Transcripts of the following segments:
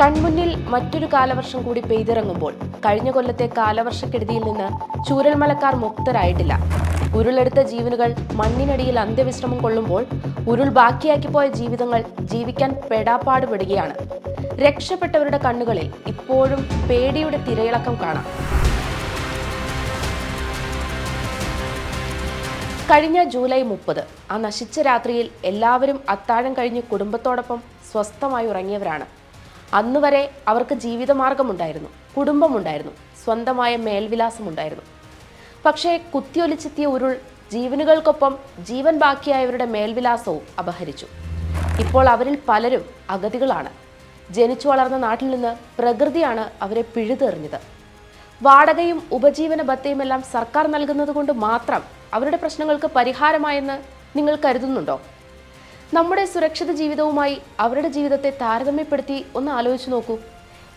കൺമുന്നിൽ മറ്റൊരു കാലവർഷം കൂടി പെയ്തിറങ്ങുമ്പോൾ കഴിഞ്ഞ കൊല്ലത്തെ കാലവർഷക്കെടുതിയിൽ നിന്ന് ചൂരൽമലക്കാർ മുക്തരായിട്ടില്ല. ഉരുളെടുത്ത ജീവനുകൾ മണ്ണിനടിയിൽ അന്ത്യവിശ്രമം കൊള്ളുമ്പോൾ ഉരുൾ ബാക്കിയാക്കി പോയ ജീവിതങ്ങൾ ജീവിക്കാൻ പെടാപ്പാടുപെടുകയാണ്. രക്ഷപ്പെട്ടവരുടെ കണ്ണുകളിൽ ഇപ്പോഴും പേടിയുടെ തിരയിളക്കം കാണാം. കഴിഞ്ഞ ജൂലൈ മുപ്പത് ആ നശിച്ച രാത്രിയിൽ എല്ലാവരും അത്താഴം കഴിഞ്ഞ് കുടുംബത്തോടൊപ്പം സ്വസ്ഥമായി ഉറങ്ങിയവരാണ്. അന്ന് വരെ അവർക്ക് ജീവിതമാർഗമുണ്ടായിരുന്നു കുടുംബമുണ്ടായിരുന്നു സ്വന്തമായ മേൽവിലാസമുണ്ടായിരുന്നു. പക്ഷേ കുത്തിയൊലിച്ചെത്തിയ ഉരുൾ ജീവനുകൾക്കൊപ്പം ജീവൻ ബാക്കിയായവരുടെ മേൽവിലാസവും അപഹരിച്ചു. ഇപ്പോൾ അവരിൽ പലരും അഗതികളാണ്. ജനിച്ചു വളർന്ന നാട്ടിൽ നിന്ന് പ്രകൃതിയാണ് അവരെ പിഴുതെറിഞ്ഞത്. വാടകയും ഉപജീവന ഭത്തയുമെല്ലാം സർക്കാർ നൽകുന്നത് കൊണ്ട് മാത്രം അവരുടെ പ്രശ്നങ്ങൾക്ക് പരിഹാരമായെന്ന് നിങ്ങൾ കരുതുന്നുണ്ടോ? നമ്മുടെ സുരക്ഷിത ജീവിതവുമായി അവരുടെ ജീവിതത്തെ താരതമ്യപ്പെടുത്തി ഒന്ന് ആലോചിച്ച് നോക്കൂ.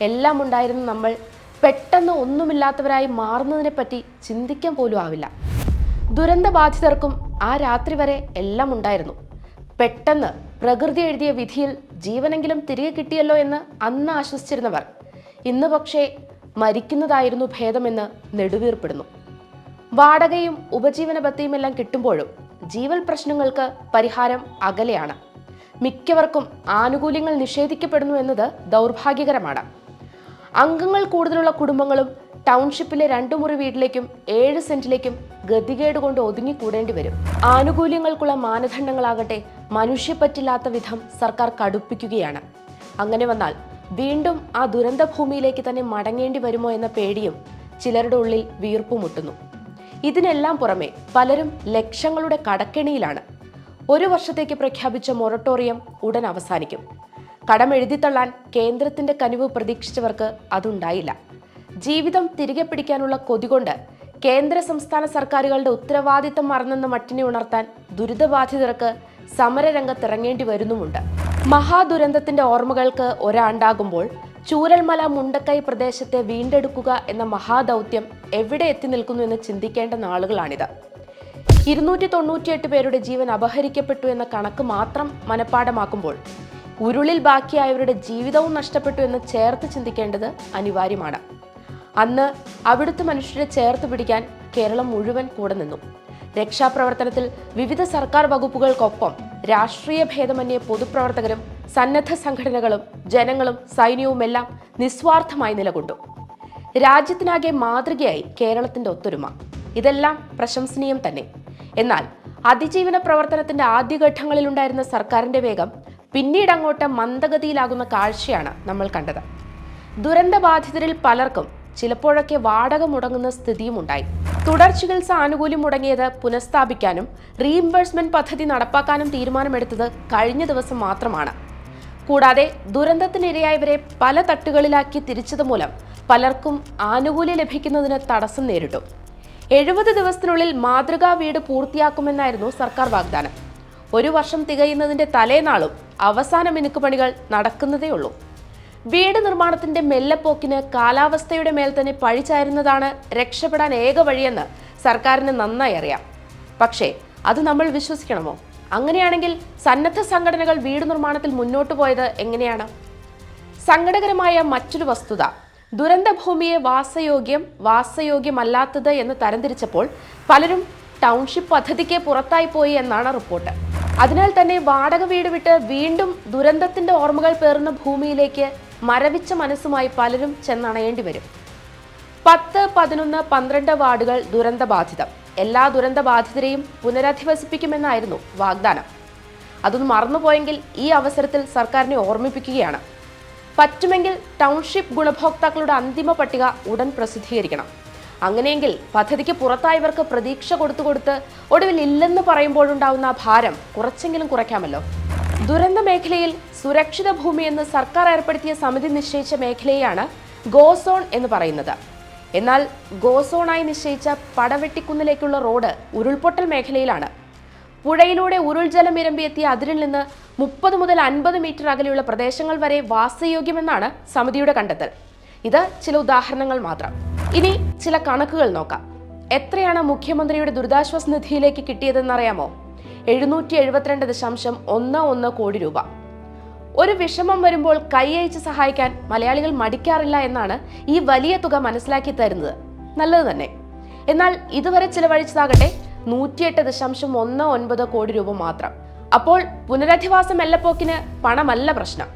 എല്ലാം ഉണ്ടായിരുന്ന നമ്മൾ പെട്ടെന്ന് ഒന്നുമില്ലാത്തവരായി മാറുന്നതിനെപ്പറ്റി ചിന്തിക്കാൻ പോലും ആവില്ല. ദുരന്ത ബാധിതർക്കും ആ രാത്രി വരെ എല്ലാം ഉണ്ടായിരുന്നു. പെട്ടെന്ന് പ്രകൃതി എഴുതിയ വിധിയിൽ ജീവനെങ്കിലും തിരികെ കിട്ടിയല്ലോ എന്ന് അന്ന് ആശ്വസിച്ചിരുന്നവർ. ഇന്ന് പക്ഷേ മരിക്കുന്നതായിരുന്നു ഭേദമെന്ന് നെടുവീർപ്പെടുന്നു. വാടകയും ഉപജീവന ബത്തിയുമെല്ലാം കിട്ടുമ്പോഴും ജീവൽ പ്രശ്നങ്ങൾക്ക് പരിഹാരം അകലെയാണ്. മിക്കവർക്കും ആനുകൂല്യങ്ങൾ നിഷേധിക്കപ്പെടുന്നു എന്നത് ദൗർഭാഗ്യകരമാണ്. അംഗങ്ങൾ കൂടുതലുള്ള കുടുംബങ്ങളും ടൗൺഷിപ്പിലെ രണ്ടു മുറി വീട്ടിലേക്കും ഏഴ് സെന്റിലേക്കും ഗതികേട് കൊണ്ട് ഒതുങ്ങിക്കൂടേണ്ടി വരും. ആനുകൂല്യങ്ങൾക്കുള്ള മാനദണ്ഡങ്ങളാകട്ടെ മനുഷ്യപ്പറ്റില്ലാത്ത വിധം സർക്കാർ കടുപ്പിക്കുകയാണ്. അങ്ങനെ വന്നാൽ വീണ്ടും ആ ദുരന്ത ഭൂമിയിലേക്ക് തന്നെ മടങ്ങേണ്ടി വരുമോ എന്ന പേടിയും ചിലരുടെ ഉള്ളിൽ വീർപ്പുമുട്ടുന്നു. ഇതിനെല്ലാം പുറമെ പലരും ലക്ഷങ്ങളുടെ കടക്കെണിയിലാണ്. ഒരു വർഷത്തേക്ക് പ്രഖ്യാപിച്ച മൊറട്ടോറിയം ഉടൻ അവസാനിക്കും. കടം എഴുതിത്തള്ളാൻ കേന്ദ്രത്തിന്റെ കനിവ് പ്രതീക്ഷിച്ചവർക്ക് അതുണ്ടായില്ല. ജീവിതം തിരികെ പിടിക്കാനുള്ള കൊതികൊണ്ട് കേന്ദ്ര സംസ്ഥാന സർക്കാരുകളുടെ ഉത്തരവാദിത്തം മറന്നെന്ന മട്ടിനെ ഉണർത്താൻ ദുരിതബാധിതർക്ക് സമരരംഗത്തിറങ്ങേണ്ടി വരുന്നുമുണ്ട്. മഹാദുരന്തത്തിന്റെ ഓർമ്മകൾക്ക് ഒരാണ്ടാകുമ്പോൾ ചൂരൽമല മുണ്ടക്കൈ പ്രദേശത്തെ വീണ്ടെടുക്കുക എന്ന മഹാദൗത്യം എവിടെ എത്തി നിൽക്കുന്നു എന്ന് ചിന്തിക്കേണ്ട നാളുകളാണിത്. ഇരുന്നൂറ്റി തൊണ്ണൂറ്റിയെട്ട് പേരുടെ ജീവൻ അപഹരിക്കപ്പെട്ടു എന്ന കണക്ക് മാത്രം മനഃപ്പാടമാക്കുമ്പോൾ ഉരുളിൽ ബാക്കിയായവരുടെ ജീവിതവും നഷ്ടപ്പെട്ടു എന്ന് ചേർത്ത് ചിന്തിക്കേണ്ടത് അനിവാര്യമാണ്. അന്ന് അവിടുത്തെ മനുഷ്യരെ ചേർത്ത് പിടിക്കാൻ കേരളം മുഴുവൻ കൂടെ നിന്നു. രക്ഷാപ്രവർത്തനത്തിൽ വിവിധ സർക്കാർ വകുപ്പുകൾക്കൊപ്പം രാഷ്ട്രീയ ഭേദമന്യേ പൊതുപ്രവർത്തകരും സന്നദ്ധ സംഘടനകളും ജനങ്ങളും സൈന്യവുമെല്ലാം നിസ്വാർത്ഥമായി നിലകൊണ്ടു. രാജ്യത്തിനാകെ മാതൃകയായി കേരളത്തിന്റെ ഒത്തൊരുമ. ഇതെല്ലാം പ്രശംസനീയം തന്നെ. എന്നാൽ അതിജീവന പ്രവർത്തനത്തിന്റെ ആദ്യഘട്ടങ്ങളിലുണ്ടായിരുന്ന സർക്കാരിന്റെ വേഗം പിന്നീട് അങ്ങോട്ട് മന്ദഗതിയിലാകുന്ന കാഴ്ചയാണ് നമ്മൾ കണ്ടത്. ദുരന്തബാധിതരിൽ പലർക്കും ചിലപ്പോഴൊക്കെ വാടക മുടങ്ങുന്ന സ്ഥിതിയും ഉണ്ടായി. തുടർ ചികിത്സ ആനുകൂല്യം മുടങ്ങിയത് പുനഃസ്ഥാപിക്കാനും റീഇംബേഴ്സ്മെന്റ് പദ്ധതി നടപ്പാക്കാനും തീരുമാനമെടുത്തത് കഴിഞ്ഞ ദിവസം മാത്രമാണ്. കൂടാതെ ദുരന്തത്തിനിരയായവരെ പല തട്ടുകളിലാക്കി തിരിച്ചത് മൂലം പലർക്കും ആനുകൂല്യം ലഭിക്കുന്നതിന് തടസ്സം നേരിട്ടു. എഴുപത് ദിവസത്തിനുള്ളിൽ മാതൃകാ വീട് പൂർത്തിയാക്കുമെന്നായിരുന്നു സർക്കാർ വാഗ്ദാനം. ഒരു വർഷം തികയുന്നതിന്റെ തലേനാളും അവസാന മിനുക്ക് പണികൾ നടക്കുന്നതേയുള്ളൂ. വീട് നിർമ്മാണത്തിന്റെ മെല്ലപ്പോക്കിന് കാലാവസ്ഥയുടെ മേൽ തന്നെ പഴിചാരുന്നതാണ് രക്ഷപ്പെടാൻ ഏക വഴിയെന്ന് സർക്കാരിന് നന്നായി അറിയാം. പക്ഷേ അത് നമ്മൾ വിശ്വസിക്കണമോ? അങ്ങനെയാണെങ്കിൽ സന്നദ്ധ സംഘടനകൾ വീട് നിർമ്മാണത്തിൽ മുന്നോട്ട് പോയത് എങ്ങനെയാണ്? സങ്കടകരമായ മറ്റൊരു വസ്തുത ദുരന്തഭൂമിയെ വാസയോഗ്യം വാസയോഗ്യമല്ലാത്തത് എന്ന് തരംതിരിച്ചപ്പോൾ പലരും ടൗൺഷിപ്പ് പദ്ധതിക്ക് പുറത്തായി പോയി എന്നാണ് റിപ്പോർട്ട്. അതിനാൽ തന്നെ വാടക വീട് വിട്ട് വീണ്ടും ദുരന്തത്തിന്റെ ഓർമ്മകൾ പേറുന്ന ഭൂമിയിലേക്ക് മരവിച്ച മനസ്സുമായി പലരും ചെന്നണയേണ്ടി വരും. പത്ത് പതിനൊന്ന് പന്ത്രണ്ട് വാർഡുകൾ ദുരന്തബാധിതം. എല്ലാ ദുരന്ത ബാധിതരെയും പുനരധിവസിപ്പിക്കുമെന്നായിരുന്നു വാഗ്ദാനം. അതൊന്ന് മറന്നുപോയെങ്കിൽ ഈ അവസരത്തിൽ സർക്കാരിനെ ഓർമ്മിപ്പിക്കുകയാണ്. പറ്റുമെങ്കിൽ ടൗൺഷിപ്പ് ഗുണഭോക്താക്കളുടെ അന്തിമ പട്ടിക ഉടൻ പ്രസിദ്ധീകരിക്കണം. അങ്ങനെയെങ്കിൽ പദ്ധതിക്ക് പുറത്തായവർക്ക് പ്രതീക്ഷ കൊടുത്തു കൊടുത്ത് ഒടുവിൽ ഇല്ലെന്ന് പറയുമ്പോഴുണ്ടാവുന്ന ഭാരം കുറച്ചെങ്കിലും കുറയ്ക്കാമല്ലോ. ദുരന്ത മേഖലയിൽ സുരക്ഷിത ഭൂമി എന്ന് സർക്കാർ ഏർപ്പെടുത്തിയ സമിതി നിശ്ചയിച്ച മേഖലയാണ് ഗോസോൺ എന്ന് പറയുന്നത്. എന്നാൽ ഗോസോണായി നിശ്ചയിച്ച പടവെട്ടിക്കുന്നിലേക്കുള്ള റോഡ് ഉരുൾപൊട്ടൽ മേഖലയിലാണ്. പുഴയിലൂടെ ഉരുൾജലം ഇരമ്പിയെത്തിയ അതിരിൽ നിന്ന് മുപ്പത് മുതൽ അൻപത് മീറ്റർ അകലെയുള്ള പ്രദേശങ്ങൾ വരെ വാസയോഗ്യമെന്നാണ് സമിതിയുടെ കണ്ടെത്തൽ. ഇത് ചില ഉദാഹരണങ്ങൾ മാത്രം. ഇനി ചില കണക്കുകൾ നോക്കാം. എത്രയാണ് മുഖ്യമന്ത്രിയുടെ ദുരിതാശ്വാസ നിധിയിലേക്ക് കിട്ടിയതെന്നറിയാമോ? എഴുന്നൂറ്റി എഴുപത്തിരണ്ട് ദശാംശം ഒന്ന് ഒന്ന് കോടി രൂപ. ഒരു വിഷമം വരുമ്പോൾ കൈയയച്ച് സഹായിക്കാൻ മലയാളികൾ മടിക്കാറില്ല എന്നാണ് ഈ വലിയ തുക മനസ്സിലാക്കി തരുന്നത്. നല്ലത് തന്നെ. എന്നാൽ ഇതുവരെ ചിലവഴിച്ചതാകട്ടെ നൂറ്റിയെട്ട് ദശാംശം ഒന്ന് ഒൻപത് കോടി രൂപ മാത്രം. അപ്പോൾ പുനരധിവാസം എല്ലപ്പോക്കിന് പണമല്ല പ്രശ്നം.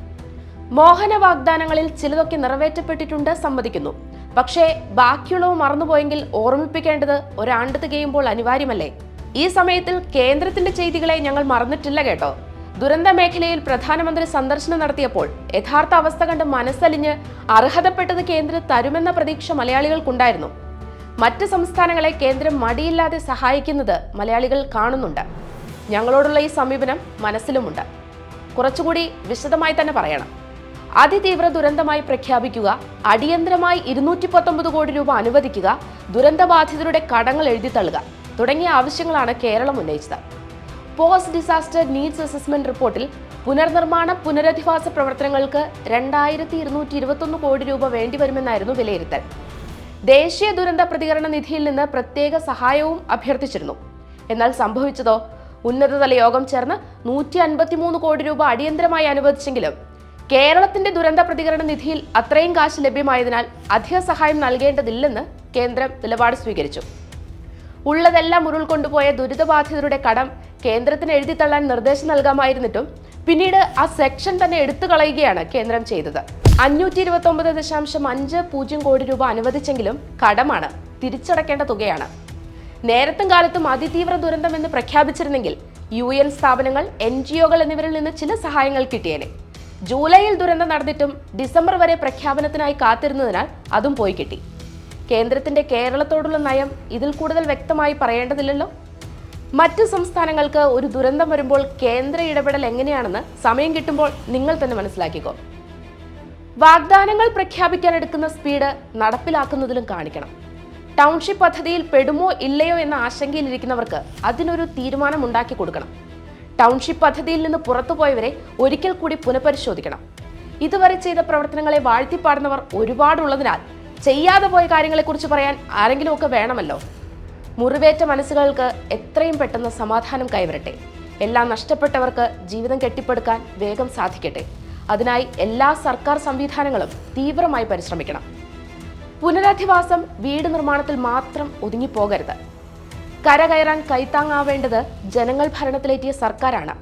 മോഹന വാഗ്ദാനങ്ങളിൽ ചിലതൊക്കെ നിറവേറ്റപ്പെട്ടിട്ടുണ്ട് സമ്മതിക്കുന്നു. പക്ഷേ ബാക്കിയുള്ളവ മറന്നുപോയെങ്കിൽ ഓർമ്മിപ്പിക്കേണ്ടത് ഒരാണ്ട് തികയുമ്പോൾ അനിവാര്യമല്ലേ? ഈ സമയത്തിൽ കേന്ദ്രത്തിന്റെ ചെയ്തികളെ ഞങ്ങൾ മറന്നിട്ടില്ല കേട്ടോ. ദുരന്ത മേഖലയിൽ പ്രധാനമന്ത്രി സന്ദർശനം നടത്തിയപ്പോൾ യഥാർത്ഥ അവസ്ഥ കണ്ട് മനസ്സലിഞ്ഞ് അർഹതപ്പെട്ടത് കേന്ദ്രം തരുമെന്ന പ്രതീക്ഷ മലയാളികൾക്കുണ്ടായിരുന്നു. മറ്റ് സംസ്ഥാനങ്ങളെ കേന്ദ്രം മടിയില്ലാതെ സഹായിക്കുന്നത് മലയാളികൾ കാണുന്നുണ്ട്. ഞങ്ങളോടുള്ള ഈ സമീപനം മനസ്സിലുമുണ്ട്. കുറച്ചുകൂടി വിശദമായി തന്നെ പറയണം. അതിതീവ്ര ദുരന്തമായി പ്രഖ്യാപിക്കുക അടിയന്തരമായി ഇരുന്നൂറ്റി പത്തൊമ്പത് കോടി രൂപ അനുവദിക്കുക ദുരന്തബാധിതരുടെ കടങ്ങൾ എഴുതിത്തള്ളുക തുടങ്ങിയ ആവശ്യങ്ങളാണ് കേരളം ഉന്നയിച്ചത്. പോസ്റ്റ് ഡിസാസ്റ്റർ നീഡ്സ് അസസ്മെന്റ് റിപ്പോർട്ടിൽ പുനർനിർമ്മാണ പുനരധിവാസ പ്രവർത്തനങ്ങൾക്ക് രണ്ടായിരത്തി ഇരുന്നൂറ്റി ഇരുപത്തൊന്ന് കോടി രൂപ വേണ്ടിവരുമെന്നായിരുന്നു വിലയിരുത്തൽ. ദേശീയ ദുരന്ത പ്രതികരണ നിധിയിൽ നിന്ന് പ്രത്യേക സഹായവും അഭ്യർത്ഥിച്ചിരുന്നു. എന്നാൽ സംഭവിച്ചതോ? ഉന്നതതല യോഗം ചേർന്ന് നൂറ്റി അൻപത്തിമൂന്ന് കോടി രൂപ അടിയന്തരമായി അനുവദിച്ചെങ്കിലും കേരളത്തിന്റെ ദുരന്ത പ്രതികരണ നിധിയിൽ അത്രയും കാശ് ലഭ്യമായതിനാൽ അധിക സഹായം നൽകേണ്ടതില്ലെന്ന് കേന്ദ്രം നിലപാട് സ്വീകരിച്ചു. ഉള്ളതെല്ലാം ഉരുൾക്കൊണ്ടുപോയ ദുരിതബാധിതരുടെ കടം കേന്ദ്രത്തിന് എഴുതിത്തള്ളാൻ നിർദ്ദേശം നൽകാമായിരുന്നിട്ടും പിന്നീട് ആ സെക്ഷൻ തന്നെ എടുത്തു കളയുകയാണ് കേന്ദ്രം ചെയ്തത്. അഞ്ഞൂറ്റി ഇരുപത്തി ഒമ്പത് ദശാംശം അഞ്ച് പൂജ്യം കോടി രൂപ അനുവദിച്ചെങ്കിലും കടമാണ് തിരിച്ചടക്കേണ്ട തുകയാണ്. നേരത്തും കാലത്തും അതിതീവ്ര ദുരന്തമെന്ന് പ്രഖ്യാപിച്ചിരുന്നെങ്കിൽ യു എൻ സ്ഥാപനങ്ങൾ എൻ ജി ഒകൾ എന്നിവരിൽ നിന്ന് ചില സഹായങ്ങൾ കിട്ടിയേനെ. ജൂലൈയിൽ ദുരന്തം നടന്നിട്ടും ഡിസംബർ വരെ പ്രഖ്യാപനത്തിനായി കാത്തിരുന്നതിനാൽ അതും പോയി കിട്ടി. കേന്ദ്രത്തിന്റെ കേരളത്തോടുള്ള നയം ഇതിൽ കൂടുതൽ വ്യക്തമായി പറയേണ്ടതില്ലല്ലോ? മറ്റ് സംസ്ഥാനങ്ങൾക്ക് ഒരു ദുരന്തം വരുമ്പോൾ കേന്ദ്ര ഇടപെടൽ എങ്ങനെയാണെന്ന് സമയം കിട്ടുമ്പോൾ നിങ്ങൾ തന്നെ മനസ്സിലാക്കിക്കോ. വാഗ്ദാനങ്ങൾ പ്രഖ്യാപിക്കാൻ എടുക്കുന്ന സ്പീഡ് നടപ്പിലാക്കുന്നതിലും കാണിക്കണം. ടൗൺഷിപ്പ് പദ്ധതിയിൽ പെടുമോ ഇല്ലയോ എന്ന ആശങ്കയിലിരിക്കുന്നവർക്ക് അതിനൊരു തീരുമാനം ഉണ്ടാക്കി കൊടുക്കണം. ടൗൺഷിപ്പ് പദ്ധതിയിൽ നിന്ന് പുറത്തുപോയവരെ ഒരിക്കൽ കൂടി പുനഃപരിശോധിക്കണം. ഇതുവരെ ചെയ്ത പ്രവർത്തനങ്ങളെ വാഴ്ത്തിപ്പാടുന്നവർ ഒരുപാടുള്ളതിനാൽ ചെയ്യാതെ പോയ കാര്യങ്ങളെക്കുറിച്ച് പറയാൻ ആരെങ്കിലുമൊക്കെ വേണമല്ലോ? മുറിവേറ്റ മനസ്സുകൾക്ക് എത്രയും പെട്ടെന്ന് സമാധാനം കൈവരട്ടെ. എല്ലാം നഷ്ടപ്പെട്ടവർക്ക് ജീവിതം കെട്ടിപ്പടുക്കാൻ വേഗം സാധിക്കട്ടെ. അതിനായി എല്ലാ സർക്കാർ സംവിധാനങ്ങളും തീവ്രമായി പരിശ്രമിക്കണം. പുനരധിവാസം വീട് നിർമ്മാണത്തിൽ മാത്രം ഒതുങ്ങിപ്പോകരുത്. കരകയറാൻ കൈത്താങ്ങാവേണ്ടത് ജനങ്ങൾ ഭരണത്തിലേറ്റിയ സർക്കാരാണ്.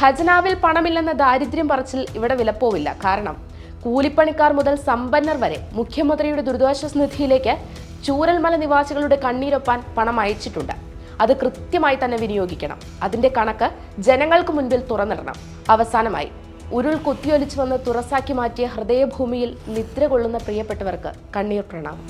ഖജനാവിൽ പണമില്ലെന്ന ദാരിദ്ര്യം പറച്ചിൽ ഇവിടെ വിലപ്പോവില്ല. കാരണം കൂലിപ്പണിക്കാർ മുതൽ സമ്പന്നർ വരെ മുഖ്യമന്ത്രിയുടെ ദുരിതാശ്വാസ നിധിയിലേക്ക് ചൂരൽമല നിവാസികളുടെ കണ്ണീരൊപ്പാൻ പണം അയച്ചിട്ടുണ്ട്. അത് കൃത്യമായി തന്നെ വിനിയോഗിക്കണം. അതിന്റെ കണക്ക് ജനങ്ങൾക്ക് മുൻപിൽ തുറന്നിടണം. അവസാനമായി ഉരുൾ കുത്തിയൊലിച്ചു വന്ന് തുറസാക്കി മാറ്റിയ ഹൃദയഭൂമിയിൽ നിദ്ര കൊള്ളുന്ന പ്രിയപ്പെട്ടവർക്ക് കണ്ണീർ പ്രണാമം.